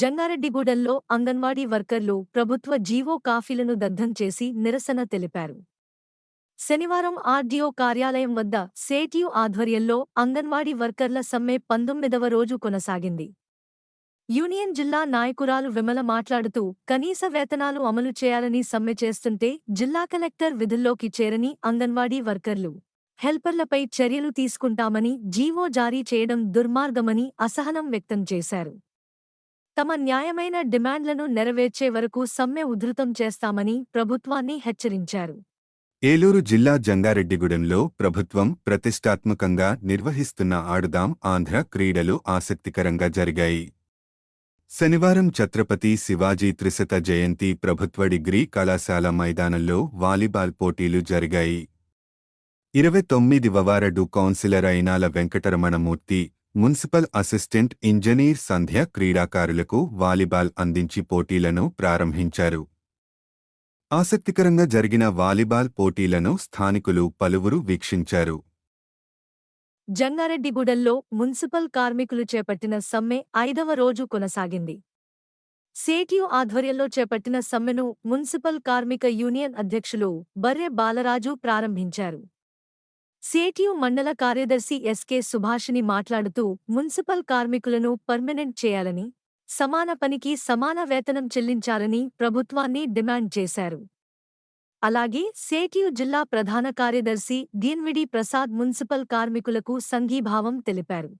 జంగారెడ్డిగూడెంలో అంగన్వాడీ వర్కర్లు ప్రభుత్వ జీవో కాఫీలను దగ్ధం చేసి నిరసన తెలిపారు. శనివారం ఆర్డీఓ కార్యాలయం వద్ద సేటియు ఆధ్వర్యంలో అంగన్వాడీ వర్కర్ల సమ్మె పంతొమ్మిదవ రోజు కొనసాగింది. యూనియన్ జిల్లా నాయకురాలు విమల మాట్లాడుతూ కనీస వేతనాలు అమలు చేయాలని సమ్మె చేస్తుంటే జిల్లా కలెక్టర్ విధుల్లోకి చేరని అంగన్వాడీ వర్కర్లు. హెల్పర్లపై చర్యలు తీసుకుంటామని జీవో జారీ చేయడం దుర్మార్గమని అసహనం వ్యక్తం చేశారు. తమ న్యాయమైన డిమాండ్లను నెరవేర్చే వరకు సమ్మె ఉధృతం చేస్తామని ప్రభుత్వాన్ని హెచ్చరించారు. ఏలూరు జిల్లా జంగారెడ్డిగూడెంలో ప్రభుత్వం ప్రతిష్టాత్మకంగా నిర్వహిస్తున్న ఆడుదాం ఆంధ్ర క్రీడలు ఆసక్తికరంగా జరిగాయి. శనివారం ఛత్రపతి శివాజీ త్రిశత జయంతి ప్రభుత్వ డిగ్రీ కళాశాల మైదానంలో వాలీబాల్ పోటీలు జరిగాయి. ఇరవై తొమ్మిది వవారడు councillor Ainala Venkataramanamurthy municipal assistant engineer Sandhya క్రీడాకారులకు వాలీబాల్ అందించి పోటీలను ప్రారంభించారు. ఆసక్తికరంగా జరిగిన వాలీబాల్ పోటీలను స్థానికులు పలువురు వీక్షించారు. జంగారెడ్డిగూడెల్లో మున్సిపల్ కార్మికులు చేపట్టిన సమ్మె ఐదవ రోజు కొనసాగింది. సేటియు ఆధ్వర్యంలో చేపట్టిన సమ్మెను మున్సిపల్ కార్మిక యూనియన్ అధ్యక్షులు బర్రె బాలరాజు ప్రారంభించారు. సేటియు మండల కార్యదర్శి ఎస్కే సుభాషిని మాట్లాడుతూ మున్సిపల్ కార్మికులను పర్మనెంట్ చేయాలని సమాన పనికి సమాన వేతనం చెల్లించాలని ప్రభుత్వాన్ని డిమాండ్ చేశారు. అలాగే సేటియు జిల్లా ప్రధాన కార్యదర్శి దీన్విడి ప్రసాద్ మున్సిపల్ కార్మికులకు సంఘీభావం తెలిపారు.